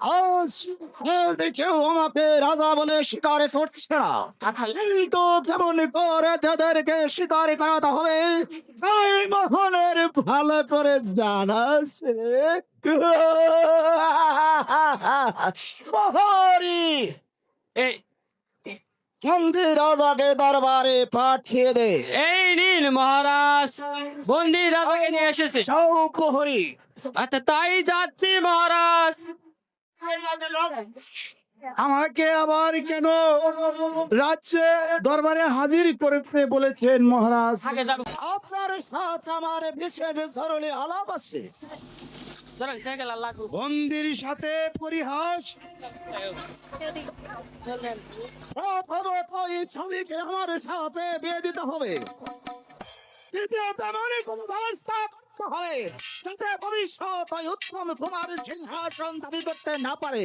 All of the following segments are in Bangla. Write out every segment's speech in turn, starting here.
আজ আজ কেউ আমাকে রাজা বলে করছে না। কিন্তু কেমন করে তাদেরকে করাতে হবে? তাই মোহনের ভালো করে মোহরি এই বন্দি রাজাকে দরবারে পাঠিয়ে দে। এই নীল মহারাজ বন্দি রাজাকে নিয়ে এসেছে। প্রহরী আচ্ছা তাই যাচ্ছি মহারাজ। আমাকে আবার কেন রাজ্যে দরবারে হাজির করতে বলেছেন মহারাজ? আপনার সাথে আমার বিশেষ ধরনের আলাপ আছে। বন্দির সাথে পরিহাস। প্রথমত এই ছবিকে আমার সাথে বিয়ে দিতে হবে। তৃতীয়ত, এমনই কোনো ব্যবস্থা করতে হবে যাতে ভবিষ্যৎ ওই উত্তম কুমার সিংহাসন দাবি করতে না পারে।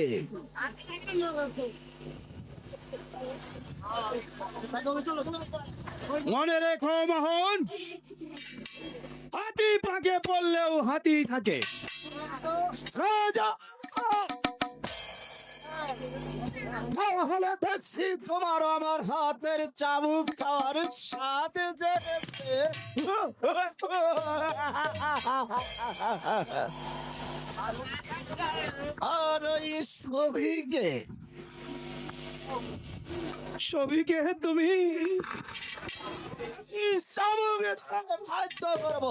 মনে রেখো মোহন, হাতি পাকে পড়লেও হাতি থাকে। তাহলে দেখছি তোমার আমার হাতের চাবুক খাওয়ার সাথে জেনেছে আর ওই ছবিকে ছবিকে তুমি চাবুকে বাধ্য করব।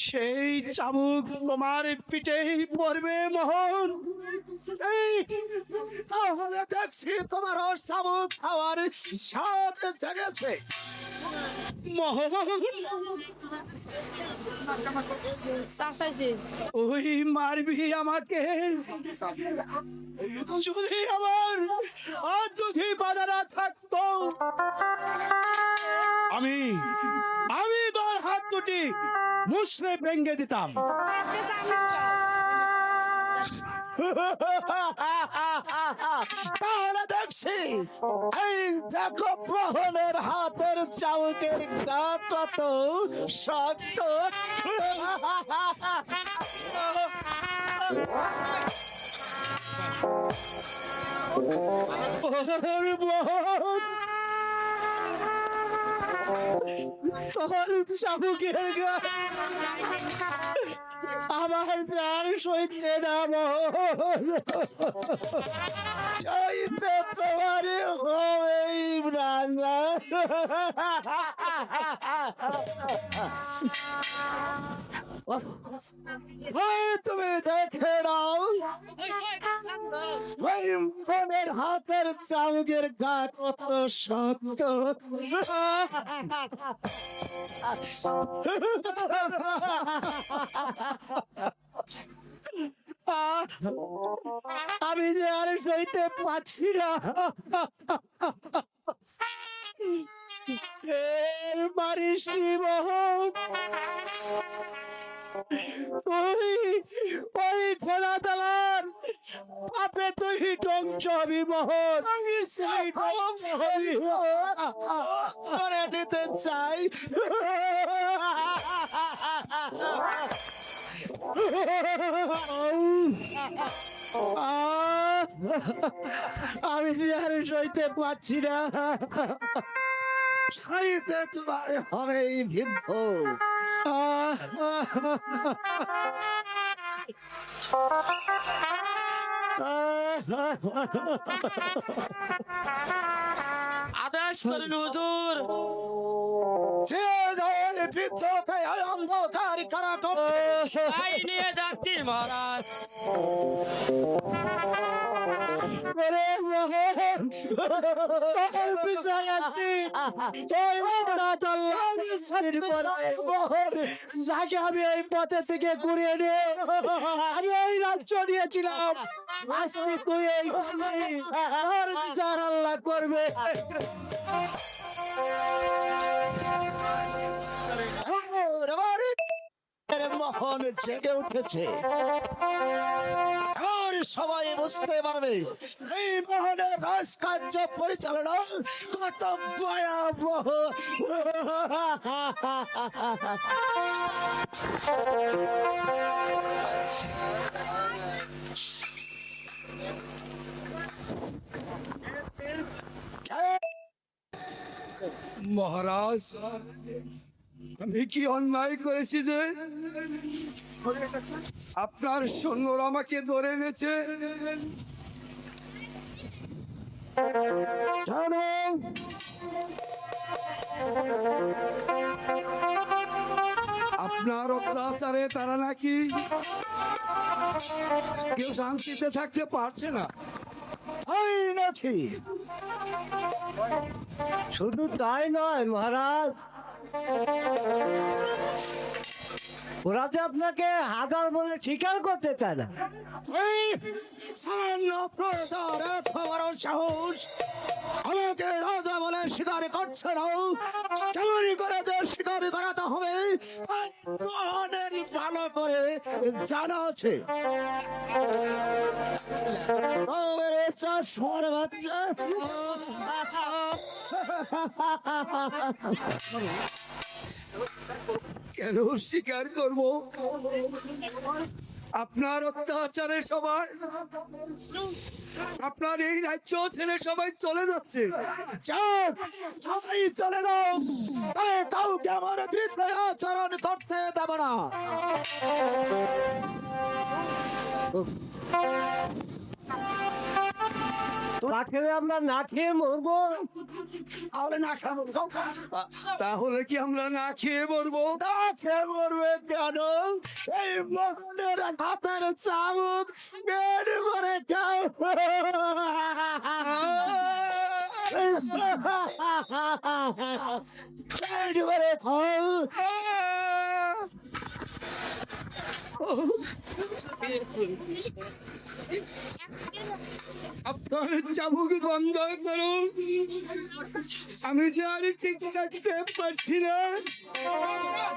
সেই চাবুক তোমার পিঠেই পড়বে মোহন। তাহলে দেখছি তোমার চাবুক খাওয়ার স্বাদ জেগেছে। ওই মারবি আমাকে। যদি আমার যদি বাজারা থাকতো। আমি আমি তোর হাত দুটি মুসলে ভেঙ্গে দিতাম। তাহলে দেখছি এই দেখো প্রহলের হাতের চাউকের গা কত? শক্ত ওর বোন শামুকের আমার প্রাণ সইছে না চাইতে তোমার হবেই রাজা তুমি দেখে নাও ফোনের হাতের চামুকের গা কত শক্ত আমি যে আর সইতে পাচ্ছি না। এর মারিস মোহন তুই ওই তুই ধ্বংস হবি মোহন আমি সেই ধ্বংস হবি করে নিতে চাই আমি আর সইতে পাচ্ছি না সইতে তোমার হবেই বিদ্ধ! আদেশ করুন হুজুর। অন্ধকার কারা তাই নিয়ে যাচ্ছি মহারাজ। যাকে আমি এই পথে থেকে ঘুরিয়ে নিয়ে আমি এই রাজ্য দিয়েছিলাম আজকে তুই আল্লাহ করবে মোহন জেগে উঠেছে সবাই বুঝতে পারবে। এই মোহনের রাজকার্য পরিচালনা কত ভয়াবহ। মহারাজ আমি কি অন্যায় করেছি যে? আপনার সৈন্যরা আমাকে ধরে এনেছে। আপনার অত্যাচারে তারা নাকি কেউ শান্তিতে থাকতে পারছে না। শুধু তাই নয়, মহারাজ। ওরা যে আপনাকে হাজার বলে স্বীকার করতে চায় না। এই সামান্য এত বড় সাহস। আমাকে রাজা বলে স্বীকার করছে না। কেমনই করে যে স্বীকার করাতে হবে তাই ভালো করে জানা আছে। বাচ্চা। কেন স্বীকার করব? আপনার অত্যাচারের সবাই আপনার এই রাজ্য ছেড়ে সবাই চলে যাচ্ছে। সবাই চলে যাও তবে কাউকে আমার বিরুদ্ধে আচরণ করতে দেব না। পাঠিয়ে আমরা না খেয়ে মরবো। তাহলে না খাব তাহলে কি আমরা না খেয়ে মরবো? না খেয়ে মরবে কেন? এই মহনের হাতের চাবুক বের করে খাও। বের করে খাও। আপনার চাবুক বন্ধ করুন। আমি যে আর ঠিক থাকতে পারছি না।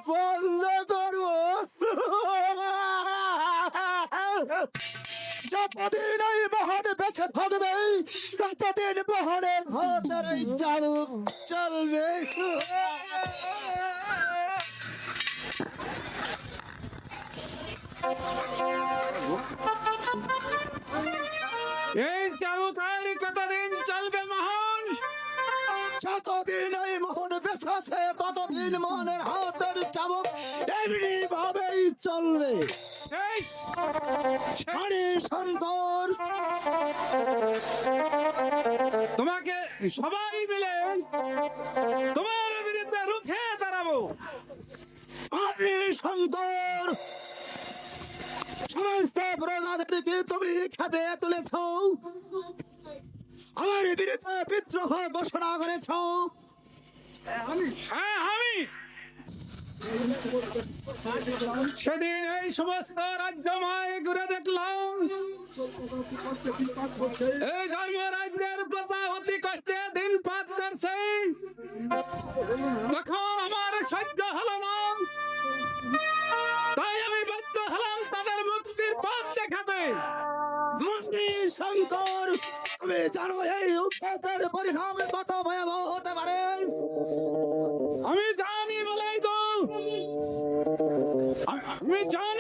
বন্ধ করব চলবে। এই চাবুকার কতদিন চলবে মহান? যতদিন এই মোহন বেঁচে ততদিন মোহনের হাতের চাবুক এমনি ভাবেই চলবে হরি শঙ্কর। তোমাকে সবাই মিলে তোমার বিরুদ্ধে রুখে দাঁড়াবো। হরি শঙ্কর। সমস্ত প্রজাদেরকে তুমি খেপে তুলেছ। আমার বিরুদ্ধে বিদ্রোহ ঘোষণা করেছ। হ্যাঁ আমি। সেদিন এই সমস্ত রাজ্যময় ঘুরে দেখলাম। এই ধর্ম রাজ্যের প্রজা অতি কষ্টে দিন পাত করছে। তখন আমার সহ্য হলো না। পথ দেখাতে। মন্দির শঙ্কর তুমি জানো এই উত্তরের পরিণাম কত ভয়াবহ হতে পারে। আমি জানি বলেই তো। আমি জানি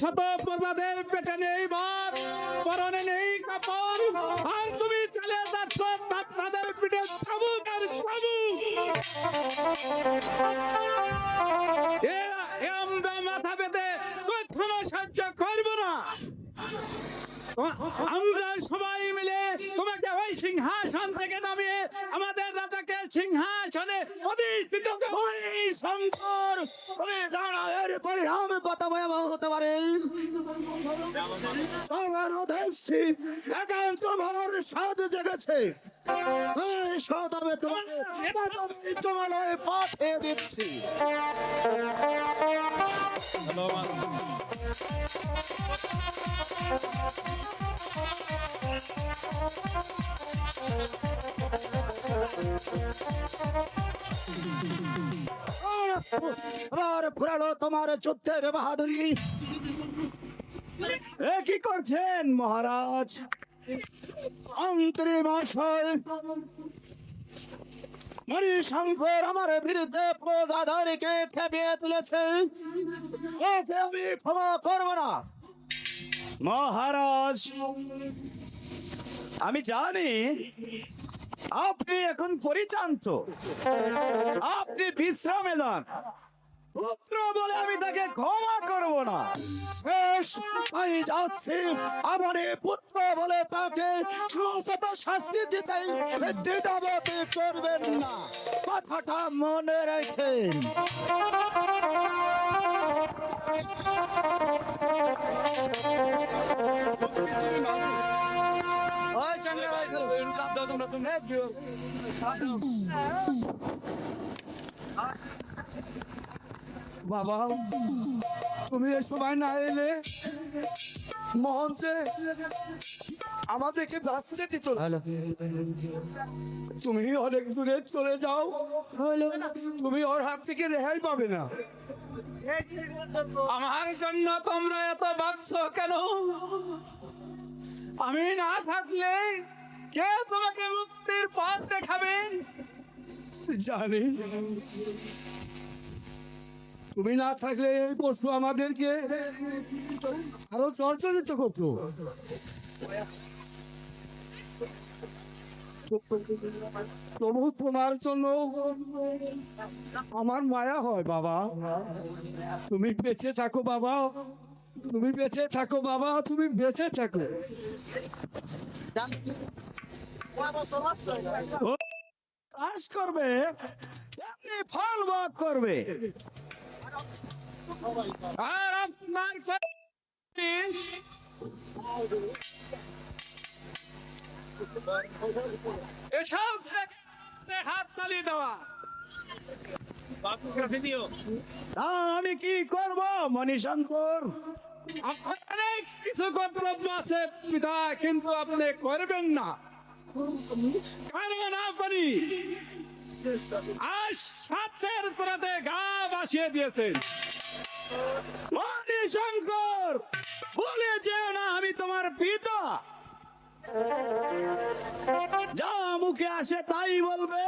শত প্রজাদের পেটে নেই ভাত পরনে নেই কাপড়। আর তুমি চলে যাচ্ছ তাদের পিঠে চাবুক আর চাবুক আমরা মাথা পেতে কখনো সহ্য করব না। আমরা সবাই মিলে তোমাকে ওই সিংহাসন থেকে নামিয়ে আমাদের রাজাকে সিংহাসনে অধিষ্ঠিত শঙ্কর তুমি জানো এর পরিণাম কত ভয়াবহ হতে পারে? আমার দেখছি এখন তোমার সাধ জেগেছে। সদমে তোমাকে জমালয়ে পাঠিয়ে দিচ্ছি। আবার ফুরালো তোমার যুদ্ধের বাহাদুরি। এ কি করছেন মহারাজ? অন্তরী মহাশয় মণিশঙ্কর আমার বিরুদ্ধে প্রজাধারীকে খেপিয়ে তুলেছে। ওকে আমি ক্ষমা করব না। মহারাজ, আমি জানি আপনি এখন পরিচান্ত। আপনি বিশ্রামে যান। পুত্র বলে আমি তাকে ক্ষমা করব না। বেশ আমি যাচ্ছি। আমার এই পুত্র বলে তাকে সমস্ত শাস্তি দিতে দ্বিধাবতী করবেন না। কথাটা মনে রাখেন। ওই চাংরা বাবা। তুমি এ সময় না এলে মঞ্চে আমাদেরকে বাঁচতে দিত। তুমি অনেক দূরে চলে যাও। তুমি ওর হাত থেকে রেহাই পাবে না। আমার জন্য তোমরা এত বাঁচছ কেন? আমি না থাকলে কে তোমাকে মুক্তির পথ দেখাবে? জানি। তুমি না থাকলে এই পশু আমাদেরকে আরও চর্চরিত করতো। তবু তোমার জন্য আমার মায়া হয় বাবা। তুমি বেঁচে থাকো বাবা। তুমি বেঁচে থাকো বাবা, তুমি বেঁচে থাকো। কাজ করবে ফল ভোগ করবে। আর আপনার এসব দেওয়া আমি কি করব মণিশঙ্কর অনেক কিছু কর্তব্য আছে পিতা কিন্তু আপনি করবেন না কারণ আপনি গা বলে যেও না আমি তোমার পিতা। যা মুখে আসে তাই বলবে।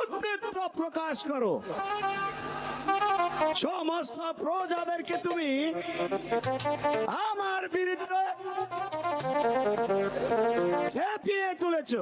উদ্দেশ্য প্রকাশ করো। সমস্ত প্রজাদেরকে তুমি আমার বিরুদ্ধে ঝাঁপিয়ে তুলেছ।